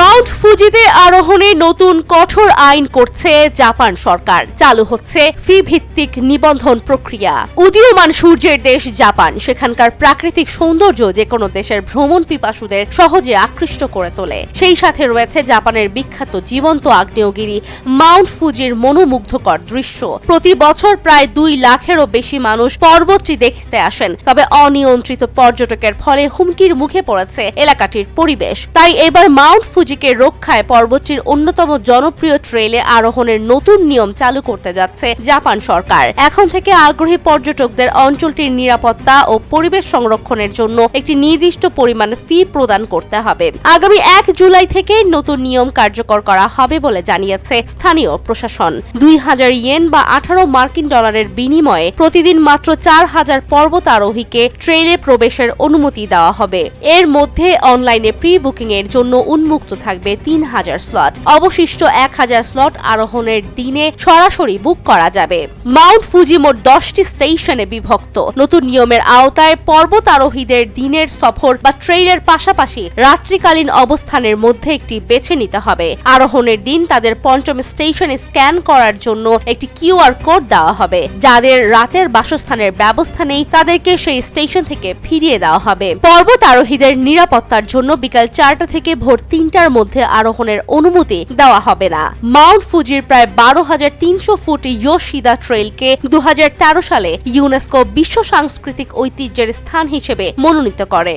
bomba. Mount ফুজিতে আরোহণে নতুন কঠোর আইন করছে জাপান সরকার। চালু হচ্ছে ফি ভিত্তিক নিবন্ধন প্রক্রিয়া। উদীয়মান সূর্যের দেশ জাপান। সেখানকার প্রাকৃতিক সৌন্দর্য যে কোনো দেশের ভ্রমণ পিপাসুদের সহজে আকৃষ্ট করে তোলে। সেই সাথে রয়েছে জাপানের বিখ্যাত জীবন্ত আগ্নেয়গিরি মাউন্ট ফুজির মনোমুগ্ধকর দৃশ্য। প্রতি বছর প্রায় দুই লাখেরও বেশি মানুষ পর্বতটি দেখতে আসেন। তবে অনিয়ন্ত্রিত পর্যটকের ফলে হুমকির মুখে পড়েছে এলাকাটির পরিবেশ। তাই এবার মাউন্ট ফুজিকে রক্ষায় পর্বতটির অন্যতম জনপ্রিয় ট্রেলে আরোহণের নতুন নিয়ম চালু করতে যাচ্ছে জাপান সরকার। এখন থেকে আগ্রহী পর্যটকদের অঞ্চলটির নিরাপত্তা ও পরিবেশ সংরক্ষণের জন্য একটি নির্দিষ্ট পরিমাণ ফি প্রদান করতে হবে। আগামী এক জুলাই থেকে নতুন নিয়ম কার্যকর করা হবে বলে জানিয়েছে স্থানীয় প্রশাসন। দুই হাজার ইয়েন বা আঠারো মার্কিন ডলারের বিনিময়ে প্রতিদিন মাত্র চার হাজার পর্বত আরোহীকে ট্রেলে প্রবেশের অনুমতি দেওয়া হবে। এর মধ্যে অনলাইনে প্রি বুকিং এর জন্য উন্মুক্ত থাকবে তিন হাজার স্লট অবশিষ্ট এক হাজার স্লট আরোহণের দিনে সরাসরি বুক করা যাবে। মাউন্ট ফুজি মোট দশটি স্টেশনে বিভক্ত। নতুন নিয়মের আওতায় পর্বত আরোহীদের দিনের সফর বা ট্রেইলের পাশাপাশি রাত্রিকালীন অবস্থানের মধ্যে একটি বেছে নিতে হবে। আরোহণের দিন তাদের পঞ্চম স্টেশনে স্ক্যান করার জন্য একটি কিউআর কোড দেওয়া হবে। যাদের রাতের বাসস্থানের ব্যবস্থা নেই, তাদেরকে সেই স্টেশন থেকে ফিরিয়ে দেওয়া হবে। পর্বত আরোহীদের নিরাপত্তার জন্য বিকাল চারটা থেকে ভোর তিনটার মধ্যে আরোহণের অনুমতি দেওয়া হবে না। মাউন্ট ফুজির প্রায় বারো হাজার তিনশো ফুট ইয়োশিদা ট্রেলকে দু হাজার তেরো সালে ইউনেস্কো বিশ্ব সাংস্কৃতিক ঐতিহ্যের স্থান হিসেবে মনোনীত করে।